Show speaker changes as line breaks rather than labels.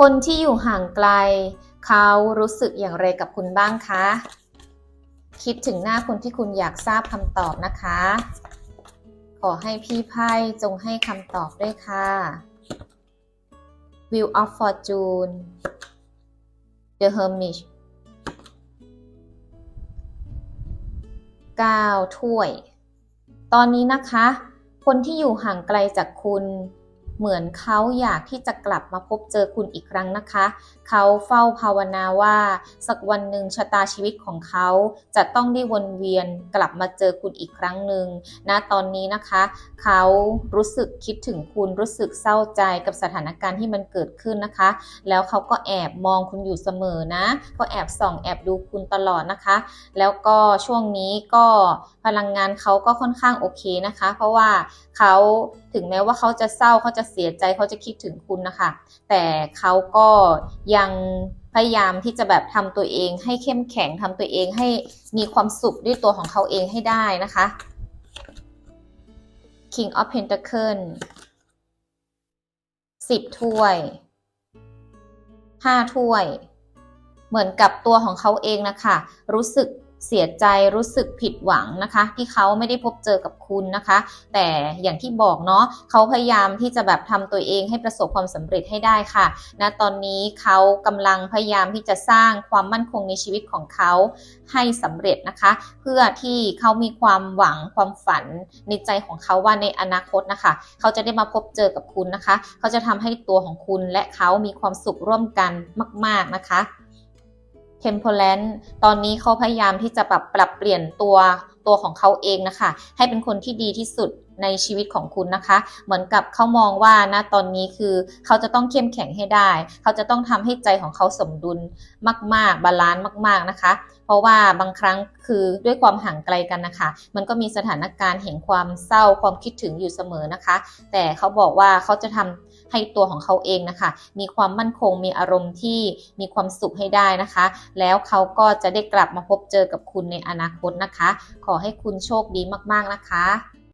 คนที่อยู่ห่างไกล เขารู้สึกอย่างไรกับคุณบ้างคะ คิดถึงหน้าคนที่คุณอยากทราบคำตอบนะคะ ขอให้พี่ไพ่จงให้คำตอบด้วยค่ะ Wheel of Fortune The Hermit 9ถ้วย ตอนนี้นะคะ คนที่อยู่ห่างไกลจากคุณ เหมือนเขาอยากที่จะกลับมาพบเจอคุณอีกครั้งนะคะ เขาเฝ้าภาวนาว่า สักวันหนึ่งชะตาชีวิตของเขาจะต้องได้วนเวียนกลับมาเจอคุณอีกครั้งหนึ่งนะตอนนี้นะคะ เขารู้สึกคิดถึงคุณรู้สึกเศร้าใจกับสถานการณ์ที่มันเกิดขึ้นนะคะ แล้วเขาก็แอบมองคุณอยู่เสมอนะก็แอบส่องแอบดูคุณตลอดนะคะ แล้วก็ช่วงนี้ก็พลังงานเขาก็ค่อนข้างโอเคนะคะ เพราะว่าเขาถึงแม้ว่าเขาจะเศร้าเขาจะเสียใจเขาจะคิดถึงคุณนะคะ แต่เขาก็ยังพยายามที่จะแบบทำตัวเอง ให้เข้มแข็งทำตัวเองให้มีความสุขด้วยตัวของเขาเองให้ได้นะคะ King of Pentacle สิบถ้วยห้าถ้วย เหมือนกับตัวของเขาเองนะคะ รู้สึก เสียใจรู้สึกผิดหวังนะคะ ที่เขาไม่ได้พบเจอกับคุณนะคะ แต่อย่างที่บอกเนาะเขาพยายามที่จะแบบทำตัวเองให้ประสบความสำเร็จให้ได้ค่ะนะตอนนี้เขากำลังพยายามที่จะสร้างความมั่นคงในชีวิตของเขาให้สำเร็จนะคะ เพื่อที่เขามีความหวังความฝันในใจของเขาว่าในอนาคตนะคะ เขาจะได้มาพบเจอกับคุณนะคะ เขาจะทำให้ตัวของคุณและเขามีความสุขร่วมกันมาก ๆนะคะ เทมโพลนตอนนี้เขาพยายามที่จะปรับปรับเปลี่ยนตัวตัวของเขาเองนะคะ ให้เป็นคนที่ดีที่สุด ในชีวิตของคุณนะคะ เหมือนกับเขามองว่านะตอนนี้คือเขาจะต้องเข้มแข็งให้ได้ เขาจะต้องทำให้ใจของเขาสมดุลมาก ๆ บาลานซ์มาก ๆนะคะ เพราะว่าบางครั้งคือด้วยความห่างไกลกันนะคะ มันก็มีสถานการณ์แห่งความเศร้าความคิดถึงอยู่เสมอนะคะ แต่เขาบอกว่าเขาจะทำให้ตัวของเขาเองนะคะ มีความมั่นคงมีอารมณ์ที่มีความสุขให้ได้นะคะ แล้วเขาก็จะได้กลับมาพบเจอกับคุณในอนาคตนะคะ ขอให้คุณโชคดีมากๆนะคะ